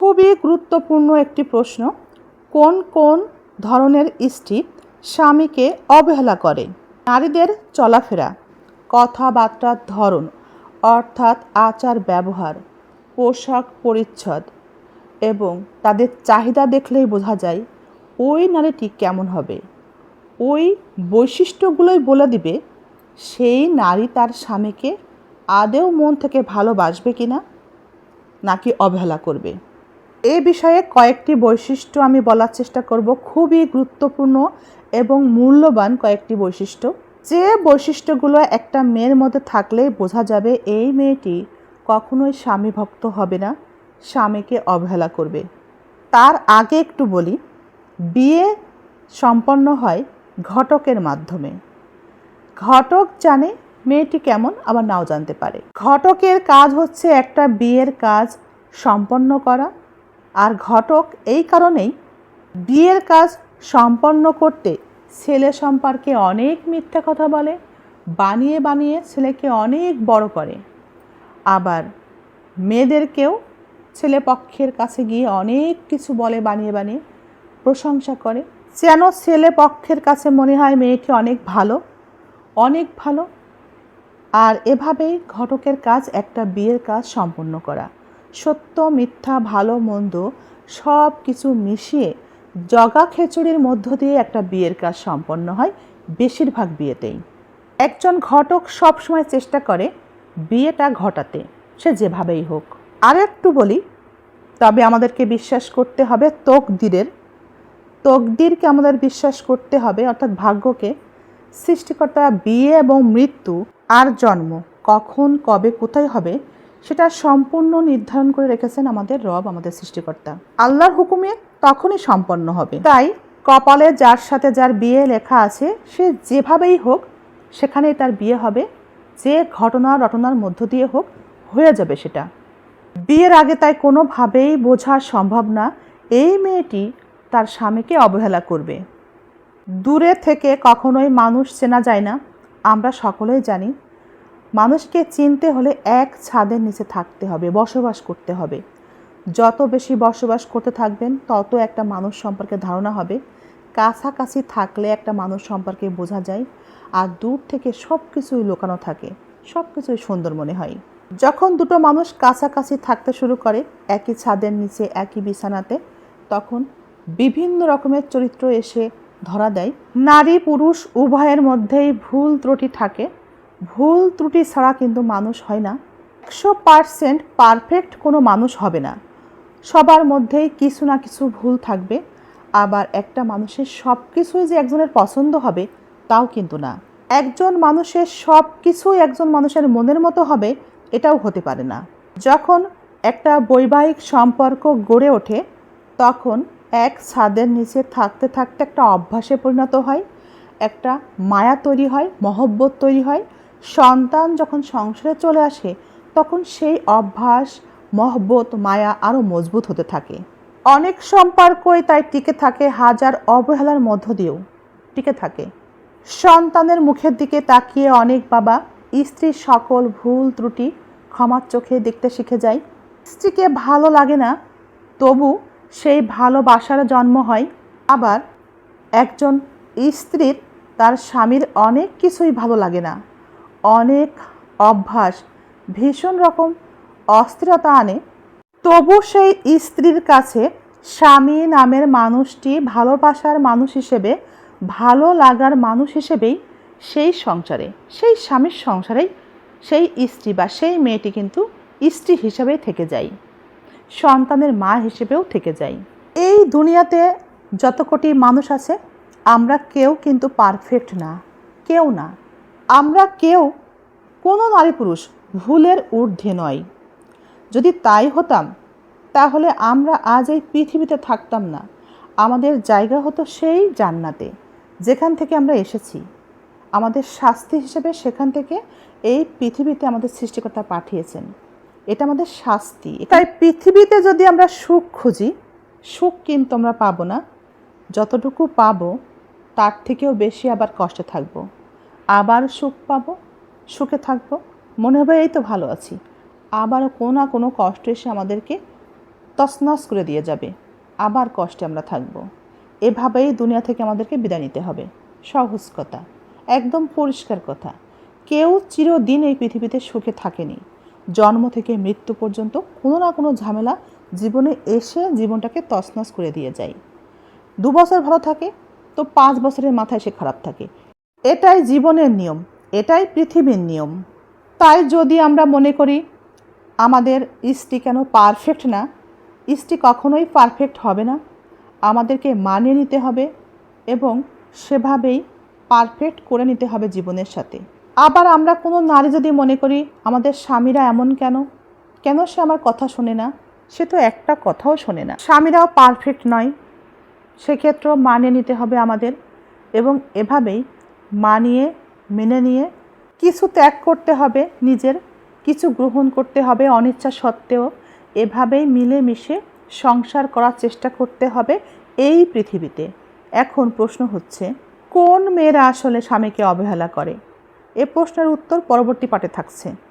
খুবই গুরুত্বপূর্ণ একটি প্রশ্ন, কোন কোন ধরনের স্ত্রী স্বামীকে অবহেলা করে? নারীদের চলাফেরা কথাবার্তার ধরন, অর্থাৎ আচার ব্যবহার, পোশাক পরিচ্ছদ এবং তাদের চাহিদা দেখলেই বোঝা যায় ওই নারীটি কেমন হবে। ওই বৈশিষ্ট্যগুলোই বলে দিবে, সেই নারী তার স্বামীকে আদেও মন থেকে ভালোবাসবে কিনা নাকি অবহেলা করবে। এ বিষয়ে কয়েকটি বৈশিষ্ট্য আমি বলার চেষ্টা করব। খুবই গুরুত্বপূর্ণ এবং মূল্যবান কয়েকটি বৈশিষ্ট্য। যে বৈশিষ্ট্যগুলো একটা মেয়ের মধ্যে থাকলেই বোঝা যাবে, এই মেয়েটি কখনোই স্বামী ভক্ত হবে না, স্বামীকে অবহেলা করবে। তার আগে একটু বলি, বিয়ে সম্পন্ন হয় ঘটকের মাধ্যমে। ঘটক জানে মেয়েটি কেমন, আবার নাও জানতে পারে। ঘটকের কাজ হচ্ছে একটা বিয়ের কাজ সম্পন্ন করা আর ঘটক এই কারণেই বিয়ের কাজ সম্পন্ন করতে ছেলে সম্পর্কে অনেক মিথ্যা কথা বলে, বানিয়ে বানিয়ে ছেলেকে অনেক বড় করে। আবার মেয়েদেরকেও ছেলে পক্ষের কাছে গিয়ে অনেক কিছু বলে, বানিয়ে বানিয়ে প্রশংসা করে। যেন ছেলে পক্ষের কাছে মনে হয় মেয়েটি অনেক ভালো অনেক ভালো। আর এভাবেই ঘটকের কাজ, একটা বিয়ের কাজ সম্পন্ন করা। সত্য, মিথ্যা, ভালো, মন্দ সব কিছু মিশিয়ে জগা খিচুড়ির মধ্য দিয়ে একটা বিয়ের কাজ সম্পন্ন হয় বেশিরভাগ বিয়েতেই। একজন ঘটক সবসময় চেষ্টা করে বিয়েটা ঘটাতে, সে যেভাবেই হোক। আর একটু বলি, তবে আমাদেরকে বিশ্বাস করতে হবে তকদিরের। তকদিরকে আমাদের বিশ্বাস করতে হবে, অর্থাৎ ভাগ্যকে। সৃষ্টিকর্তা বিয়ে এবং মৃত্যু আর জন্ম কখন, কবে, কোথায় হবে সেটা সম্পূর্ণ নির্ধারণ করে রেখেছেন আমাদের রব, আমাদের সৃষ্টিকর্তা। আল্লাহর হুকুমে তখনই সম্পন্ন হবে। তাই কপালে যার সাথে যার বিয়ে লেখা আছে, সে যেভাবেই হোক, সেখানেই তার বিয়ে হবে। যে ঘটনা রটনার মধ্য দিয়ে হোক, হয়ে যাবে সেটা। বিয়ের আগে তাই কোনোভাবেই বোঝা সম্ভব না, এই মেয়েটি তার স্বামীকে অবহেলা করবে। দূরে থেকে কখনোই মানুষ চেনা যায় না। আমরা সকলেই জানি মানুষকে চিনতে হলে এক ছাদের নিচে থাকতে হবে, বসবাস করতে হবে। যত বেশি বসবাস করতে থাকবেন, তত একটা মানুষ সম্পর্কে ধারণা হবে। কাছাকাছি থাকলে একটা মানুষ সম্পর্কে বোঝা যায়, আর দূর থেকে সব কিছুই লোকানো থাকে সব কিছুই সুন্দর মনে হয়। যখন দুটো মানুষ কাছাকাছি থাকতে শুরু করে, একই ছাদের নিচে, একই বিছানাতে, তখন বিভিন্ন রকমের চরিত্র এসে ধরা দেয়। নারী পুরুষ উভয়ের মধ্যেই ভুল ত্রুটি থাকে ভুল ত্রুটি ছাড়া কিন্তু মানুষ হয় না। একশো পারসেন্ট পারফেক্ট কোনো মানুষ হবে না। সবার মধ্যেই কিছু না কিছু ভুল থাকবে। আবার একটা মানুষের সব কিছুই যে একজনের পছন্দ হবে, তাও কিন্তু না। একজন মানুষের সব কিছুই একজন মানুষের মনের মতো হবে, এটাও হতে পারে না। যখন একটা বৈবাহিক সম্পর্ক গড়ে ওঠে, তখন এক ছাদের নিচে থাকতে থাকতে একটা অভ্যাসে পরিণত হয়, একটা মায়া তৈরি হয়, মহব্বত তৈরি হয় সন্তান যখন সংসারে চলে আসে, তখন সেই অভ্যাস, মহব্বত, মায়া আরও মজবুত হতে থাকে। অনেক সম্পর্কই তাই টিকে থাকে, হাজার অবহেলার মধ্য দিয়েও টিকে থাকে। সন্তানের মুখের দিকে তাকিয়ে অনেক বাবা স্ত্রীর সকল ভুল ত্রুটি ক্ষমার চোখে দেখতে শিখে যায়। স্ত্রীকে ভালো লাগে না, তবু সেই ভালোবাসার জন্ম হয়। আবার একজন স্ত্রীর তার স্বামীর অনেক কিছুই ভালো লাগে না। অনেক অভ্যাস, ভীষণ রকম অস্থিরতা আনে। তবু সেই স্ত্রীর কাছে স্বামী নামের মানুষটি ভালোবাসার মানুষ হিসেবে, ভালো লাগার মানুষ হিসেবেই সেই সংসারে, সেই স্বামীর সংসারেই সেই স্ত্রী বা সেই মেয়েটি কিন্তু স্ত্রী হিসেবেই থেকে যায়। সন্তানের মা হিসেবেও থেকে যায়। এই দুনিয়াতে যত কোটি মানুষ আছে, আমরা কেউ কিন্তু পারফেক্ট না, কেউ না। আমরা কেউ কোনো নারী পুরুষ ভুলের ঊর্ধ্বে নয় যদি তাই হতাম, তাহলে আমরা আজ এই পৃথিবীতে থাকতাম না। আমাদের জায়গা হতো সেই জান্নাতে, যেখান থেকে আমরা এসেছি। আমাদের শাস্তি হিসেবে সেখান থেকে এই পৃথিবীতে আমাদের সৃষ্টিকর্তা পাঠিয়েছেন। এটা আমাদের শাস্তি। তাই পৃথিবীতে যদি আমরা সুখ খুঁজি, সুখ কিন্তু আমরা পাবো না। যতটুকু পাবো, তার থেকেও বেশি আবার কষ্টে থাকব। আবার সুখ পাবো, সুখে থাকব? মনে হবে এই তো ভালো আছি। আবার কোনো না কোনো কষ্ট এসে আমাদেরকে তছনছ করে দিয়ে যাবে। আবার কষ্টে আমরা থাকব। এভাবেই দুনিয়া থেকে আমাদেরকে বিদায় নিতে হবে। সহজ কথা। একদম পরিষ্কার কথা। কেউ চিরদিন এই পৃথিবীতে সুখে থাকেনি। জন্ম থেকে মৃত্যু পর্যন্ত কোনো না কোনো ঝামেলা জীবনে এসে জীবনটাকে তছনছ করে দিয়ে যায়। দু বছর ভালো থাকে, তো পাঁচ বছরের মাথায় সে খারাপ থাকে। এটাই জীবনের নিয়ম, এটাই পৃথিবীর নিয়ম। তাই যদি আমরা মনে করি, আমাদের স্ত্রী কেন পারফেক্ট না? স্ত্রী কখনোই পারফেক্ট হবে না। আমাদেরকে মানিয়ে নিতে হবে এবং সেভাবেই পারফেক্ট করে নিতে হবে জীবনের সাথে। আবার আমরা কোনো নারী যদি মনে করি, আমাদের স্বামীরা এমন কেন? কেন সে আমার কথা শোনে না? সে তো একটা কথাও শোনে না। স্বামীরাও পারফেক্ট নয়। সেক্ষেত্রেও মানিয়ে নিতে হবে আমাদের এবং এভাবেই মানিয়ে, মেনে নিয়ে কিছু ত্যাগ করতে হবে নিজের, কিছু গ্রহণ করতে হবে অনিচ্ছা সত্ত্বেও। এভাবেই মিলেমিশে সংসার করার চেষ্টা করতে হবে এই পৃথিবীতে। এখন প্রশ্ন হচ্ছে, কোন মেয়েরা আসলে স্বামীকে অবহেলা করে? এ প্রশ্নের উত্তর পরবর্তী পাঠে থাকছে।